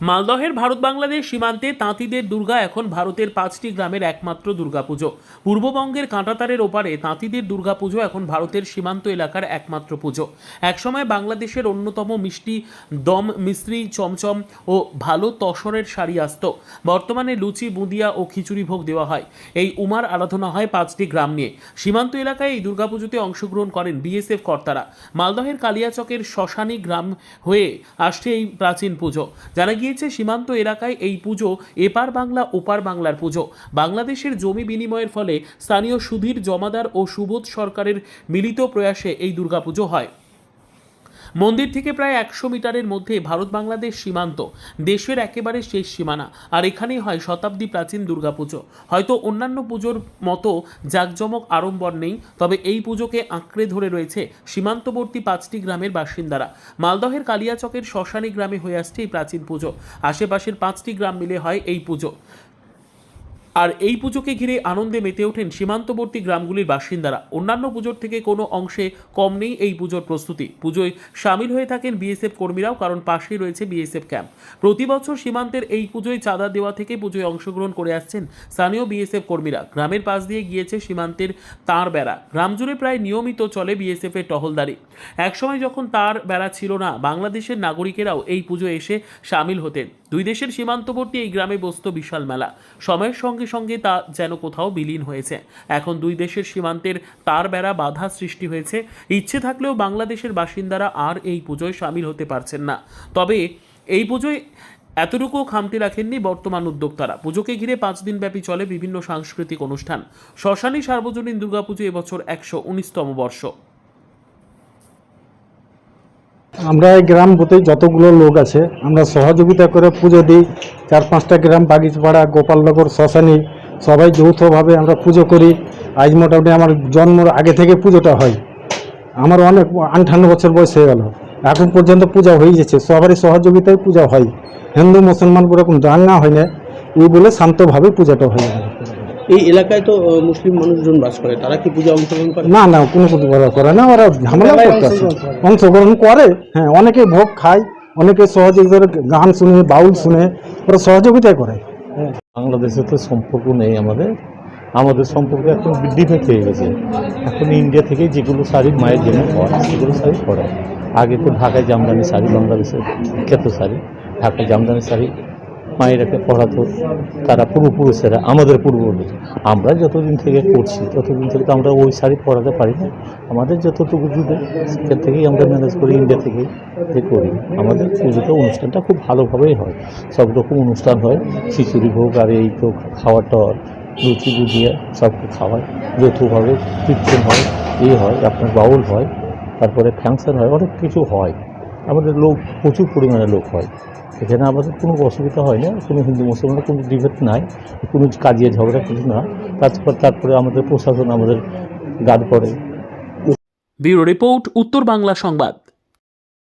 মালদহের ভারত বাংলাদেশ সীমান্তে তাঁতিদের দুর্গা এখন ভারতের পাঁচটি গ্রামের একমাত্র দুর্গাপুজো। পূর্ববঙ্গের কাঁটাতারের ওপারে তাঁতিদের দুর্গাপুজো এখন ভারতের সীমান্ত এলাকার একমাত্র পুজো। একসময় বাংলাদেশের অন্যতম মিষ্টি, দম মিস্ত্রি চমচম ও ভালো তসরের শাড়ি আসত। বর্তমানে লুচি, বুঁদিয়া ও খিচুড়ি ভোগ দেওয়া হয়। এই উমার আরাধনা হয় পাঁচটি গ্রাম নিয়ে। সীমান্ত এলাকায় এই দুর্গাপুজোতে অংশগ্রহণ করেন বিএসএফ কর্তারা। মালদহের কালিয়াচকের শ্মশানী গ্রাম হয়ে আসছে এই প্রাচীন পুজো। জানা গিয়েছে সীমান্ত এলাকায় এই পুজো এপার বাংলা, ওপার বাংলার পুজো। বাংলাদেশের জমি বিনিময়ের ফলে স্থানীয় সুধীর জমাদার ও সুবোধ সরকারের মিলিত প্রয়াসে এই দুর্গাপুজো হয়। মন্দির থেকে প্রায় একশো মিটারের মধ্যে ভারত বাংলাদেশ সীমান্ত, দেশের একেবারে শেষ সীমানা, আর এখানেই হয় শতাব্দী প্রাচীন দুর্গাপুজো। হয়তো অন্যান্য পুজোর মতো জাঁকজমক আড়ম্বর নেই, তবে এই পুজোকে আঁকড়ে ধরে রয়েছে সীমান্তবর্তী পাঁচটি গ্রামের বাসিন্দারা। মালদহের কালিয়াচকের শ্মশানী গ্রামে হয়ে আসছে এই প্রাচীন পুজো। আশেপাশের পাঁচটি গ্রাম মিলে হয় এই পুজো। আর এই পুজোকে ঘিরে আনন্দে মেতে ওঠেন সীমান্তবর্তী গ্রামগুলির বাসিন্দারা। অন্যান্য পুজোর থেকে কোনো অংশে কম নেই এই পুজোর প্রস্তুতি। পুজোয় সামিল হয়ে থাকেন বিএসএফ কর্মীরাও, কারণ পাশেই রয়েছে বিএসএফ ক্যাম্প। প্রতি বছর সীমান্তের এই পুজোয় চাঁদা দেওয়া থেকে পুজোয় অংশগ্রহণ করে আসছেন স্থানীয় বিএসএফ কর্মীরা। গ্রামের পাশ দিয়ে গিয়েছে সীমান্তের তার বেড়া। গ্রাম জুড়ে প্রায় নিয়মিত চলে বিএসএফ এর টহলদারি। একসময় যখন তার বেড়া ছিল না, বাংলাদেশের নাগরিকেরাও এই পুজো এসে সামিল হতেন। দুই দেশের সীমান্তবর্তী এই গ্রামে বসত বিশাল মেলা। সময়ের সঙ্গে সঙ্গে তা যেন কোথাও বিলীন হয়েছে। এখন দুই দেশের সীমান্তের তার বেড়া বাধা সৃষ্টি হয়েছে। ইচ্ছে থাকলেও বাংলাদেশের বাসিন্দারা আর এই পুজোয় সামিল হতে পারছেন না। তবে এই পুজোয় এতটুকু খামতি রাখেননি বর্তমান উদ্যোক্তারা। পুজোকে ঘিরে পাঁচ দিন ব্যাপী চলে বিভিন্ন সাংস্কৃতিক অনুষ্ঠান। শ্মশানী সার্বজনীন দুর্গাপুজো এবছর একশো উনিশতম বর্ষ। আমরা এই গ্রাম বুথে যতগুলো লোক আছে, আমরা সহযোগিতা করে পুজো দিই। চার পাঁচটা গ্রাম, বাগিচপাড়া, গোপালনগর, শ্মশানি, সবাই যৌথভাবে আমরা পুজো করি। আজ মোটামুটি আমার জন্মর আগে থেকে পুজোটা হয়। আমার অনেক আটান্ন বছর বয়স হয়ে গেল। এখন পর্যন্ত পূজা হয়ে গেছে। সবারই সহযোগিতায় পূজা হয়। হিন্দু, মুসলমান ওরকম দাঙ্গা হয় না। এই বলে শান্তভাবে পূজাটা হয়ে গেল। এই এলাকায় তো মুসলিম মানুষজন বাস করে তারা কি পূজা অংশগ্রহণ করে? না না কোনো কিছু করে না ওরা ঝামেলা করতেছে অংশগ্রহণ করে। হ্যাঁ অনেকে ভোগ খায় অনেকে সহযোগিতা করে গান শুনে বাউল শুনে ওরা সহযোগিতা করে। বাংলাদেশে তো সম্পর্ক নেই আমাদের। আমাদের সম্পর্ক এখন ডিফেক্ট হয়ে গেছে। এখন ইন্ডিয়া থেকে যেগুলো শাড়ি মায়ের জন্য হয় সেগুলো শাড়ি পরে। আগে তো ঢাকায় জামদানি শাড়ি বাংলাদেশের বিখ্যাত শাড়ি। ঢাকায় জামদানি শাড়ি মায়েরাকে পড়াতো, তারা পূর্বপুরুষেরা, আমাদের পূর্বপুরুষ আমরা যতদিন থেকে করছি ততদিন থেকে আমরা ওই শাড়ি পরাতে পারি না। আমাদের যতটুকু জুটে সেখান থেকেই আমরা ম্যানেজ করি, ইন্ডিয়া থেকে যে করি। আমাদের পুজোতে অনুষ্ঠানটা খুব ভালোভাবেই হয়। সব রকম অনুষ্ঠান হয়। খিচুড়ি ভোগ আর এই তো খাওয়ার টাওয়ার লুচি বুঝিয়ে সবকে খাওয়ায়। যৌথভাবে কীর্তন হয় এই হয়, আপনার বাউল হয়, তারপরে ফ্যাংশন হয়, অনেক কিছু হয়। আমাদের লোক, প্রচুর পরিমাণে লোক হয়। এখানে আমাদের কোনো অসুবিধা হয় না কোনো হিন্দু, মুসলমানের কোনো ডিভেট নাই। কোনো কাজিয়ে ঝগড়া কিছু না। তারপর তারপরে আমাদের প্রশাসন আমাদের গার্ড করে। ব্যুরো রিপোর্ট, উত্তর বাংলা সংবাদ।